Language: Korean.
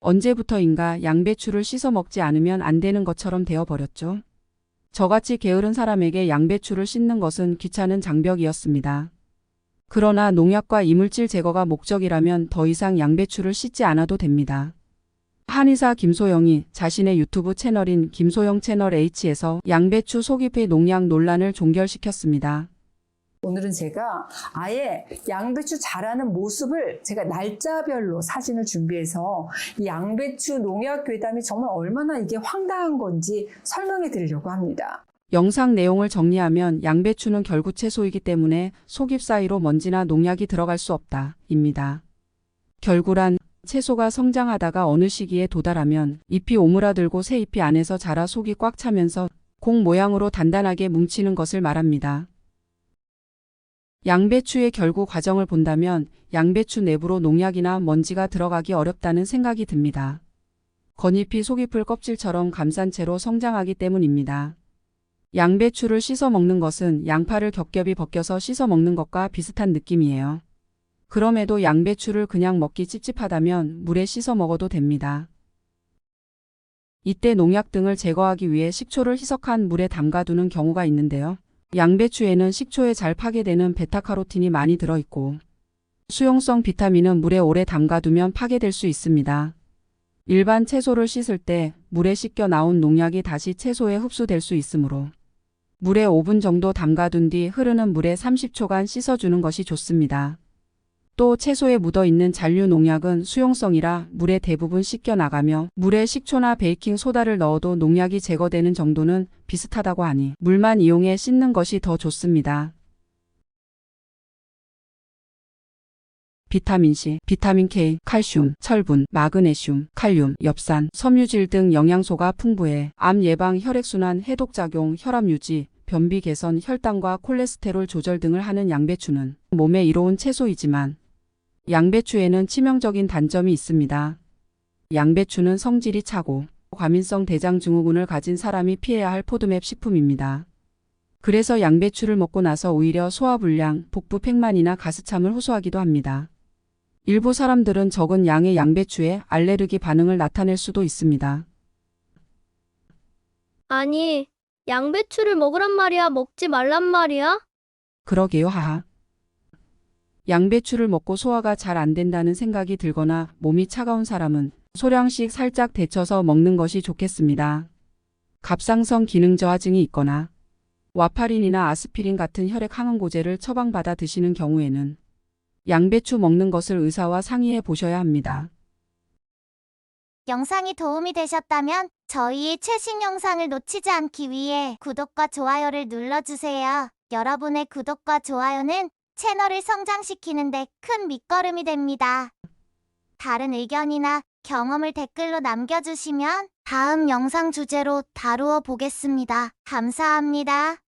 언제부터인가 양배추를 씻어 먹지 않으면 안 되는 것처럼 되어버렸죠. 저같이 게으른 사람에게 양배추를 씻는 것은 귀찮은 장벽이었습니다. 그러나 농약과 이물질 제거가 목적이라면 더 이상 양배추를 씻지 않아도 됩니다. 한의사 김소영이 자신의 유튜브 채널인 김소영 채널 H에서 양배추 속잎의 농약 논란을 종결시켰습니다. 오늘은 제가 아예 양배추 자라는 모습을 제가 날짜별로 사진을 준비해서 이 양배추 농약 괴담이 정말 얼마나 이게 황당한 건지 설명해 드리려고 합니다. 영상 내용을 정리하면 양배추는 결국 채소이기 때문에 속잎 사이로 먼지나 농약이 들어갈 수 없다. 입니다. 결구란 채소가 성장하다가 어느 시기에 도달하면 잎이 오므라들고 새 잎이 안에서 자라 속이 꽉 차면서 공 모양으로 단단하게 뭉치는 것을 말합니다. 양배추의 결구 과정을 본다면 양배추 내부로 농약이나 먼지가 들어가기 어렵다는 생각이 듭니다. 건잎이 속잎을 껍질처럼 감싼 채로 성장하기 때문입니다. 양배추를 씻어 먹는 것은 양파를 겹겹이 벗겨서 씻어 먹는 것과 비슷한 느낌이에요. 그럼에도 양배추를 그냥 먹기 찝찝하다면 물에 씻어 먹어도 됩니다. 이때 농약 등을 제거하기 위해 식초를 희석한 물에 담가두는 경우가 있는데요. 양배추에는 식초에 잘 파괴되는 베타카로틴이 많이 들어있고 수용성 비타민은 물에 오래 담가두면 파괴될 수 있습니다. 일반 채소를 씻을 때 물에 씻겨 나온 농약이 다시 채소에 흡수될 수 있으므로 물에 5분 정도 담가둔 뒤 흐르는 물에 30초간 씻어주는 것이 좋습니다. 또 채소에 묻어 있는 잔류 농약은 수용성이라 물에 대부분 씻겨 나가며 물에 식초나 베이킹 소다를 넣어도 농약이 제거되는 정도는 비슷하다고 하니 물만 이용해 씻는 것이 더 좋습니다. 비타민C, 비타민 K, 칼슘, 철분, 마그네슘, 칼륨, 엽산, 섬유질 등 영양소가 풍부해 암 예방, 혈액순환, 해독작용, 혈압 유지, 변비 개선, 혈당과 콜레스테롤 조절 등을 하는 양배추는 몸에 이로운 채소이지만 양배추에는 치명적인 단점이 있습니다. 양배추는 성질이 차고 과민성 대장 증후군을 가진 사람이 피해야 할 포도맵 식품입니다. 그래서 양배추를 먹고 나서 오히려 소화불량, 복부 팽만이나 가스참을 호소하기도 합니다. 일부 사람들은 적은 양의 양배추에 알레르기 반응을 나타낼 수도 있습니다. 아니, 양배추를 먹으란 말이야, 먹지 말란 말이야? 그러게요, 하하. 양배추를 먹고 소화가 잘 안 된다는 생각이 들거나 몸이 차가운 사람은 소량씩 살짝 데쳐서 먹는 것이 좋겠습니다. 갑상선 기능 저하증이 있거나 와파린이나 아스피린 같은 혈액 항응고제를 처방받아 드시는 경우에는 양배추 먹는 것을 의사와 상의해 보셔야 합니다. 영상이 도움이 되셨다면 저희의 최신 영상을 놓치지 않기 위해 구독과 좋아요를 눌러주세요. 여러분의 구독과 좋아요는 채널을 성장시키는데 큰 밑거름이 됩니다. 다른 의견이나 경험을 댓글로 남겨주시면 다음 영상 주제로 다루어 보겠습니다. 감사합니다.